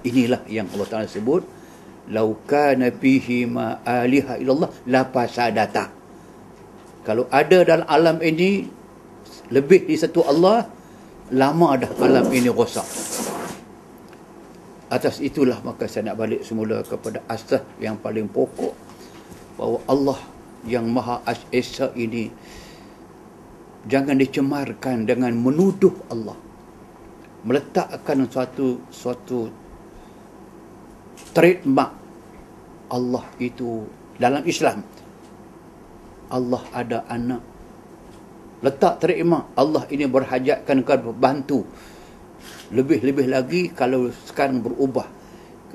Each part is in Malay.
Inilah yang Allah Taala sebut lau kana fihi ma aliha illallah la fasadata. Kalau ada dalam alam ini lebih di satu Allah lama dah alam ini rosak. Atas itulah maka saya nak balik semula kepada asas yang paling pokok bahawa Allah yang Maha Esa ini jangan dicemarkan dengan menuduh Allah meletakkan suatu suatu trademark Allah itu dalam Islam. Allah ada anak. Letak trademark Allah ini berhajatkan kepada bantu. Lebih-lebih lagi kalau sekarang berubah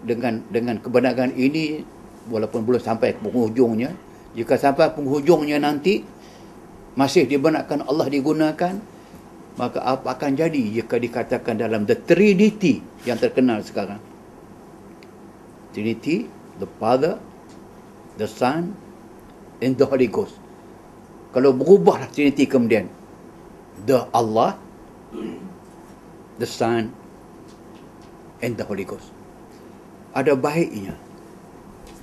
dengan dengan kebenaran ini walaupun belum sampai ke penghujungnya jika sampai penghujungnya nanti masih dibenarkan Allah digunakan maka apa akan jadi jika dikatakan dalam the trinity yang terkenal sekarang Trinity, the Father, the Son, and the Holy Ghost. Kalau berubahlah Trinity kemudian, the Allah, the Son, and the Holy Ghost. Ada baiknya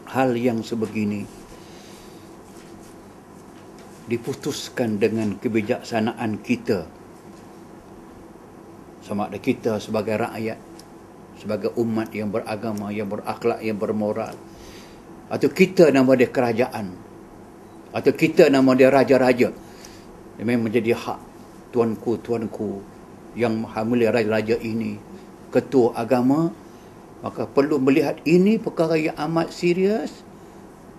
hal yang sebegini diputuskan dengan kebijaksanaan kita sama ada kita sebagai rakyat sebagai umat yang beragama, yang berakhlak, yang bermoral. Atau kita nama dia kerajaan. Atau kita nama dia raja-raja. Memang menjadi hak tuanku, tuanku yang mulia raja-raja ini. Ketua agama. Maka perlu melihat ini perkara yang amat serius.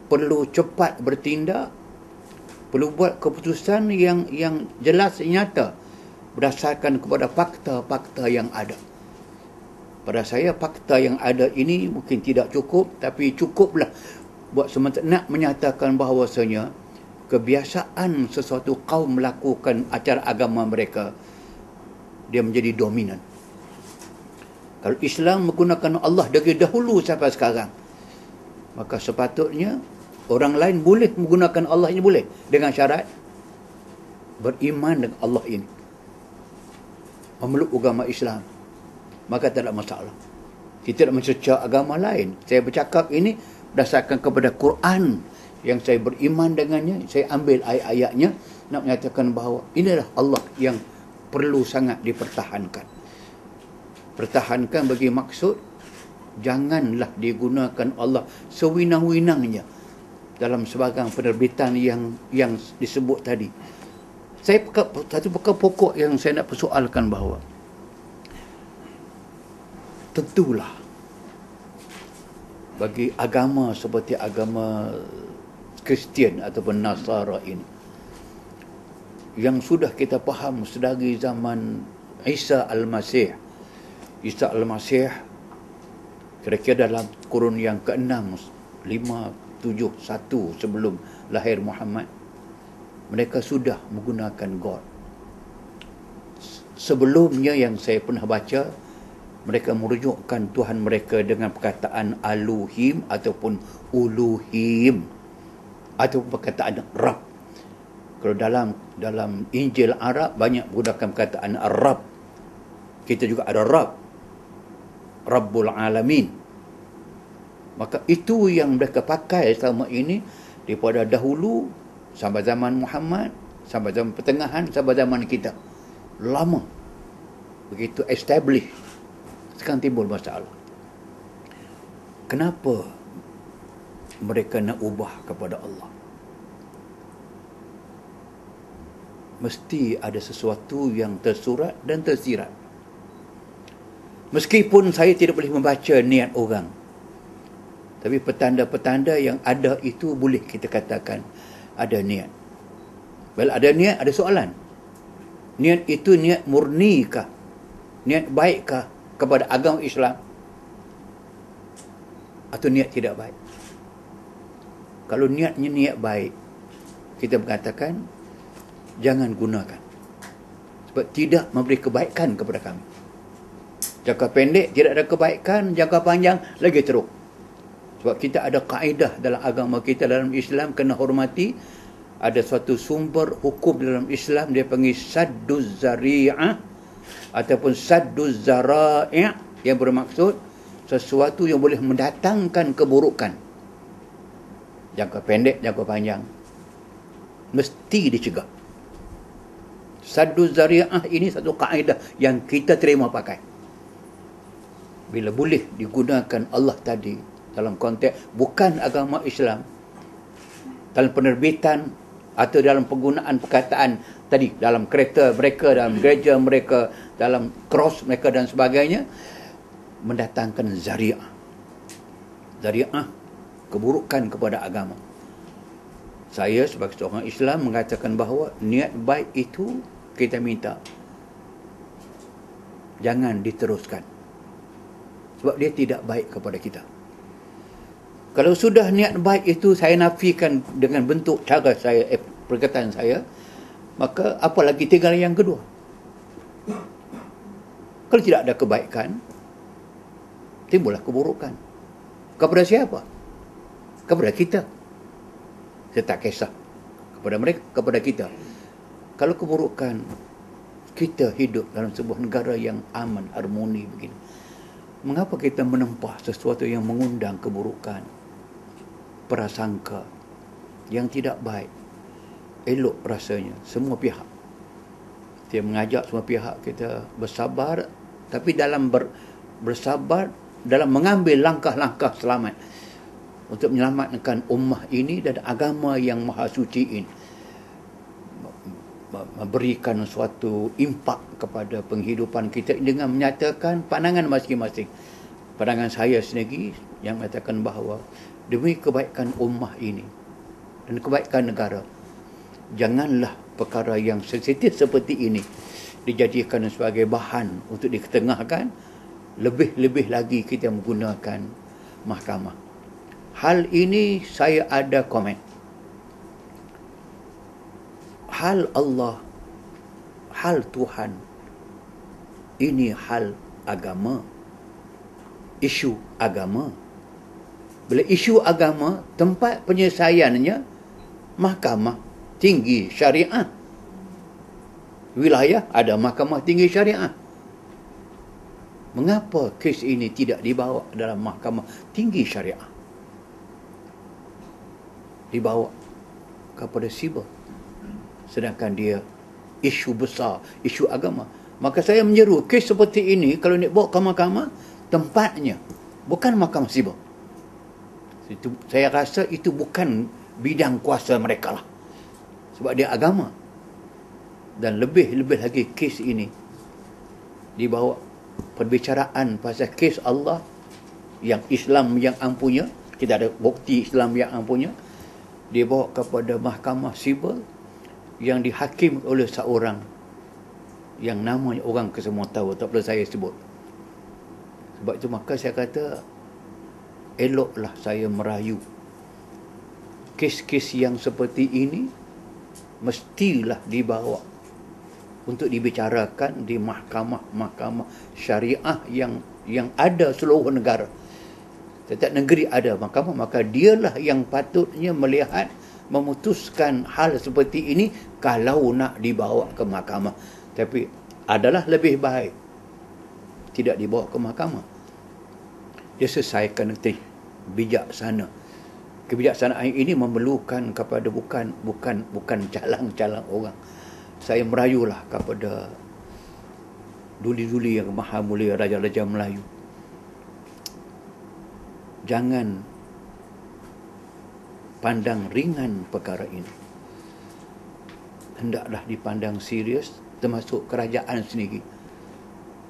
Perlu cepat bertindak. Perlu buat keputusan yang yang jelas nyata. Berdasarkan kepada fakta-fakta yang ada pada saya fakta yang ada ini mungkin tidak cukup tapi cukuplah buat sementara nak menyatakan bahawasanya kebiasaan sesuatu kaum melakukan acara agama mereka dia menjadi dominan. Kalau Islam menggunakan Allah dari dahulu sampai sekarang maka sepatutnya orang lain boleh menggunakan Allah ini boleh dengan syarat beriman dengan Allah ini. Memeluk agama Islam maka tak ada masalah. Kita tidak mencerca agama lain. Saya bercakap ini berdasarkan kepada Quran yang saya beriman dengannya. Saya ambil ayat-ayatnya nak menyatakan bahawa inilah Allah yang perlu sangat dipertahankan. Pertahankan bagi maksud janganlah digunakan Allah sewinang-winangnya dalam sebagian penerbitan yang yang disebut tadi. Saya satu perkara pokok yang saya nak persoalkan bahawa tentulah. Bagi agama seperti agama Kristian ataupun Nasara ini yang sudah kita faham sedari zaman Isa Al-Masih. Isa Al-Masih kira-kira dalam kurun yang ke-6 5, 7, 1 sebelum lahir Muhammad mereka sudah menggunakan God. Sebelumnya yang saya pernah baca mereka merujukkan Tuhan mereka dengan perkataan Aluhim ataupun Uluhim ataupun perkataan Rab. Kalau dalam dalam Injil Arab banyak menggunakan perkataan Rab. Kita juga ada Rab. Rabbul Alamin. Maka itu yang mereka pakai selama ini daripada dahulu sampai zaman Muhammad, sampai zaman pertengahan, sampai zaman kita. Lama. Begitu established sekarang timbul masalah. Kenapa mereka nak ubah kepada Allah? Mesti ada sesuatu yang tersurat dan tersirat. Meskipun saya tidak boleh membaca niat orang. Tapi petanda-petanda yang ada itu boleh kita katakan ada niat. Bila ada niat, ada soalan. Niat itu niat murni kah? Niat baik kah? Kepada agama Islam atau niat tidak baik. Kalau niatnya niat baik, kita mengatakan jangan gunakan. Sebab tidak memberi kebaikan kepada kami. Jangka pendek tidak ada kebaikan, jangka panjang lagi teruk. Sebab kita ada kaedah dalam agama kita dalam Islam kena hormati ada suatu sumber hukum dalam Islam dia panggil sadduz zari'ah ataupun saddu zara'i' yang bermaksud sesuatu yang boleh mendatangkan keburukan. Jangka pendek jangka panjang. Mesti dicegah. Saddu zariah ini satu kaedah yang kita terima pakai. Bila boleh digunakan Allah tadi dalam konteks bukan agama Islam dalam penerbitan atau dalam penggunaan perkataan tadi dalam kereta mereka dalam gereja mereka dalam cross mereka dan sebagainya mendatangkan zariah. Zariah keburukan kepada agama. Saya sebagai seorang Islam mengatakan bahawa niat baik itu kita minta. Jangan diteruskan. Sebab dia tidak baik kepada kita kalau sudah niat baik itu saya nafikan dengan bentuk cara saya eh, perkataan saya maka apalagi tinggal yang kedua kalau tidak ada kebaikan timbullah keburukan. Kepada siapa? Kepada kita. Saya tak kisah. Kepada mereka, kepada kita. Kalau keburukan, kita hidup dalam sebuah negara yang aman, harmoni begini. Mengapa kita menempah sesuatu yang mengundang keburukan? Prasangka yang tidak baik. Elok rasanya semua pihak. Dia mengajak semua pihak kita bersabar tapi dalam ber, bersabar dalam mengambil langkah-langkah selamat untuk menyelamatkan ummah ini dan agama yang maha suci ini memberikan suatu impak kepada penghidupan kita dengan menyatakan pandangan masing-masing pandangan saya sendiri yang mengatakan bahawa demi kebaikan ummah ini dan kebaikan negara janganlah perkara yang sensitif seperti ini dijadikan sebagai bahan untuk diketengahkan lebih-lebih lagi kita menggunakan mahkamah. Hal ini saya ada komen. Hal Allah, hal Tuhan, ini hal agama, isu agama. Bila isu agama, tempat penyelesaiannya mahkamah tinggi syariah. Wilayah ada mahkamah tinggi syariah. Mengapa kes ini tidak dibawa dalam mahkamah tinggi syariah? Dibawa kepada siber. Sedangkan dia isu besar isu agama. Maka saya menyeru kes seperti ini kalau nak bawa ke mahkamah tempatnya. Bukan mahkamah siber itu saya rasa itu bukan bidang kuasa mereka lah. Sebab dia agama. Dan lebih-lebih lagi kes ini dibawa perbicaraan pasal kes Allah yang Islam yang ampunya. Kita ada bukti Islam yang ampunya. Dia bawa kepada mahkamah sibel yang dihakim oleh seorang yang namanya orang kesemua tahu tak perlu saya sebut. Sebab itu maka saya kata eloklah saya merayu kes-kes yang seperti ini mestilah dibawa untuk dibicarakan di mahkamah-mahkamah syariah yang yang ada seluruh negara. Setiap negeri ada mahkamah, maka dialah yang patutnya melihat memutuskan hal seperti ini kalau nak dibawa ke mahkamah. Tapi adalah lebih baik tidak dibawa ke mahkamah. Dia selesaikan nanti bijaksana. Kebijaksanaan ini memerlukan kepada bukan bukan bukan calang-calang orang saya merayulah kepada duli-duli yang maha mulia Raja-Raja Melayu. Jangan pandang ringan perkara ini. Hendaklah dipandang serius termasuk kerajaan sendiri.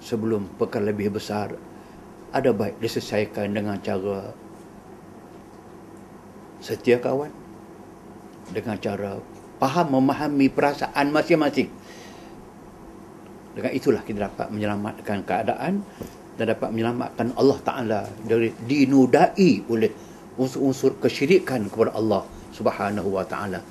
Sebelum perkara lebih besar, ada baik diselesaikan dengan cara setia kawan, dengan cara faham memahami perasaan masing-masing. Dengan itulah kita dapat menyelamatkan keadaan dan dapat menyelamatkan Allah Taala dari dinudai oleh unsur-unsur kesyirikan kepada Allah Subhanahu wa taala.